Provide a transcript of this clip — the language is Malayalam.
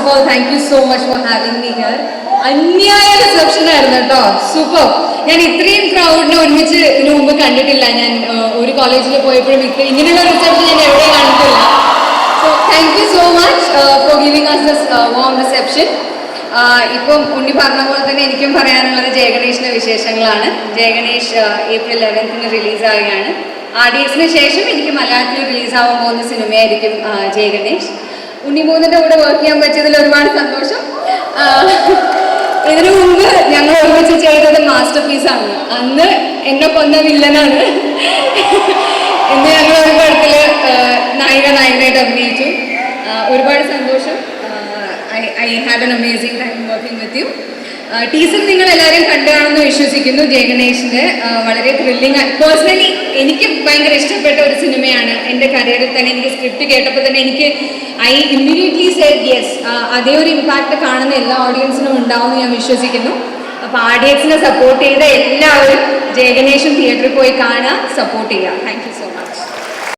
Of all thank you so much for having me here അന്യായ റിസപ്ഷൻ ആയിരുന്നു കേട്ടോ. സൂപ്പർ ഞാൻ ഇത്രയും ക്രൗഡിനെ ഒരുമിച്ച് ഇതിനു മുമ്പ് കണ്ടിട്ടില്ല. ഞാൻ ഒരു കോളേജിൽ പോയപ്പോഴും ഇത്ര ഇങ്ങനെയുള്ള റിസപ്ഷൻ ഞാൻ എവിടെയും കണ്ടിട്ടില്ല. So thank you so much for giving us this warm reception ഇപ്പം ഉണ്ണി പറഞ്ഞ പോലെ തന്നെ എനിക്കും പറയാനുള്ളത് ജയഗണേഷിന്റെ വിശേഷങ്ങളാണ്. ജയഗണേഷ് ഏപ്രിൽ ലെവൻത്തിന് റിലീസ് ആവുകയാണ്. ആർ ഡി എക്സിന് ശേഷം എനിക്ക് മലയാളത്തിൽ റിലീസ് ആവാൻ പോകുന്ന സിനിമയായിരിക്കും ജയഗണേഷ്. ഉണ്ണി മൂന്നിന്റെ കൂടെ വർക്ക് ചെയ്യാൻ പറ്റിയതിൽ ഒരുപാട് സന്തോഷം. ഇതിനു മുമ്പ് ഞങ്ങൾ ഒരുമിച്ച് ചെയ്തത് മാസ്റ്റർ പീസാണ് അന്ന് എന്നെ കൊന്ന വില്ലനാണ് ഇന്ന് ഞങ്ങൾ ഒരു പടത്തിൽ ആ, നായിക നായകനായിട്ട് അഭിനയിച്ചു. ഒരുപാട് സന്തോഷം. I had an amazing time working with you teacher നിങ്ങൾ എല്ലാവരും കണ്ടുകാണെന്ന് വിശ്വസിക്കുന്നു. ജയഗണേഷിന്റെ വളരെ ത്രില്ലിംഗ് പേഴ്സണലി എനിക്ക് ഭയങ്കര ഇഷ്ടപ്പെട്ട ഒരു സിനിമയാണ് എന്റെ കരിയറിൽ തന്നെ എനിക്ക് സ്ക്രിപ്റ്റ് കേട്ടപ്പോൾ തന്നെ എനിക്ക് ഐ ഇമ്മീഡിയറ്റ്ലി സേഡ് യെസ് അതേ ഒരു ഇമ്പാക്റ്റ് കാണുന്ന എല്ലാ ഓഡിയൻസിനും ഉണ്ടാവും ഞാൻ വിശ്വസിക്കുന്നു. അപ്പോൾ ആഡിയൻസിനെ സപ്പോർട്ട് ചെയ്ത എല്ലാവരും ജയഗണേഷൻ തിയേറ്ററിൽ പോയി കാണുക സപ്പോർട്ട് ചെയ്യുക. Thank so much